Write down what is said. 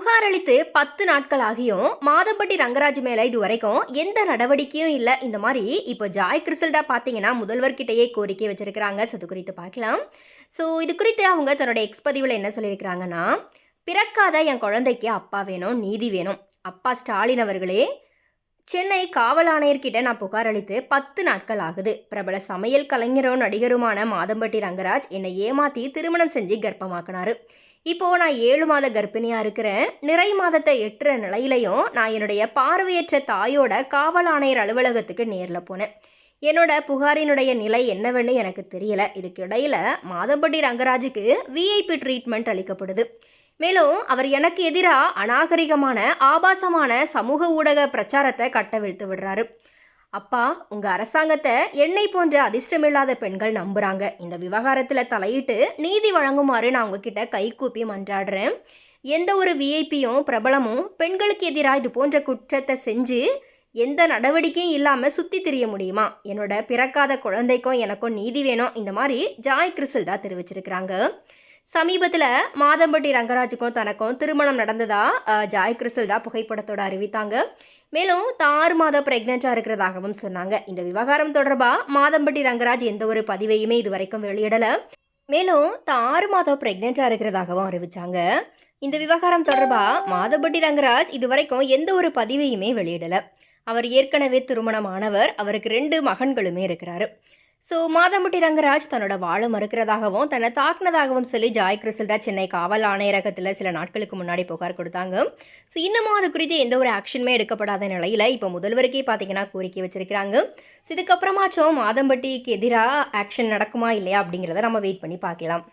புகார் அளித்து பத்து நாட்கள் ஆகியும் மாதம்பட்டி ரங்கராஜ் மேல இது வரைக்கும் எந்த நடவடிக்கையும் இல்லை. இந்த மாதிரி இப்போ ஜாய் கிறிசல்டா பார்த்தீங்கன்னா முதல்வர்கிட்டயே கோரிக்கை வச்சிருக்கிறாங்க. ஸோ குறித்து பார்க்கலாம் ஸோ இது குறித்து அவங்க தன்னோட எக்ஸ் பதிவில் என்ன சொல்லியிருக்கிறாங்கன்னா பிறக்காத என் குழந்தைக்கு அப்பா வேணும் நீதி வேணும். அப்பா ஸ்டாலின் அவர்களே சென்னை காவல் ஆணையர்கிட்ட நான் புகார் அளித்து பத்து நாட்கள் ஆகுது. பிரபல சமையல் கலைஞரும் நடிகருமான மாதம்பட்டி ரங்கராஜ் என்னை ஏமாத்தி திருமணம் செஞ்சு கர்ப்பமாக்கினாரு. இப்போ நான் ஏழு மாத கர்ப்பிணியா இருக்கிறேன். நிறை மாதத்தை எட்டுற நிலையிலையும் நான் என்னுடைய பார்வையற்ற தாயோட காவல் ஆணையர் அலுவலகத்துக்கு நேரில் போனேன். என்னோட புகாரினுடைய நிலை என்னவென்னு எனக்கு தெரியல. இதுக்கு இடையில மாதம்பட்டி ரங்கராஜுக்கு விஐபி ட்ரீட்மெண்ட் அளிக்கப்படுது. மேலும் அவர் எனக்கு எதிராக அநாகரிகமான ஆபாசமான சமூக ஊடக பிரச்சாரத்தை கட்டவிழ்த்து விடுறாரு. அப்பா உங்கள் அரசாங்கத்தை என்னை போன்ற அதிர்ஷ்டமில்லாத பெண்கள் நம்புகிறாங்க இந்த விவகாரத்தில் தலையிட்டு நீதி வழங்குமாறு நான் உங்ககிட்ட கைகூப்பி மன்றாடுறேன். எந்த ஒரு விஐபியும் பிரபலமும் பெண்களுக்கு எதிராக இது போன்ற குற்றத்தை செஞ்சு எந்த நடவடிக்கையும் இல்லாமல் சுற்றி திரிய முடியுமா? என்னோட பிறக்காத குழந்தைக்கும் எனக்கும் நீதி வேணும். இந்த மாதிரி ஜாய் கிறிசல்டா தெரிவிச்சிருக்கிறாங்க. சமீபத்தில் மாதம்பட்டி ரங்கராஜுக்கும் தனக்கும் திருமணம் நடந்ததா ஜாய் கிறிசல்டா புகைப்படத்தோட அறிவித்தாங்க. மேலும் தாறு மாத ப்ரெக்னெண்ட்டாக இருக்கிறதாகவும் சொன்னாங்க. இந்த விவகாரம் தொடர்பாக மாதம்பட்டி ரங்கராஜ் எந்த ஒரு பதிவையுமே இது வரைக்கும் வெளியிடலை. மேலும் தாறு மாதம் ப்ரெக்னெண்ட்டாக இருக்கிறதாகவும் அறிவித்தாங்க இந்த விவகாரம் தொடர்பாக மாதம்பட்டி ரங்கராஜ் இது வரைக்கும் எந்த ஒரு பதிவையுமே வெளியிடலை. அவர் ஏற்கனவே திருமணமானவர். அவருக்கு ரெண்டு மகன்களுமே இருக்கிறாரு. ஸோ மாதம்பட்டி ரங்கராஜ் தன்னோட வாழ மறுக்கிறதாகவும் தன்னை தாக்குனதாகவும் சொல்லி ஜாய் கிறிஸ்டல்டா சென்னை காவல் ஆணையரகத்தில் சில நாட்களுக்கு முன்னாடி புகார் கொடுத்தாங்க. ஸோ இன்னமும் அது குறித்து எந்த ஒரு ஆக்ஷனுமே எடுக்கப்படாத நிலையில் இப்போ முதல்வருக்கே பார்த்தீங்கன்னா கோரிக்கை வச்சிருக்கிறாங்க. ஸோ இதுக்கப்புறமாச்சும் மாதம்பட்டிக்கு எதிராக ஆக்ஷன் நடக்குமா இல்லையா அப்படிங்கிறத நம்ம வெயிட் பண்ணி பார்க்கலாம்.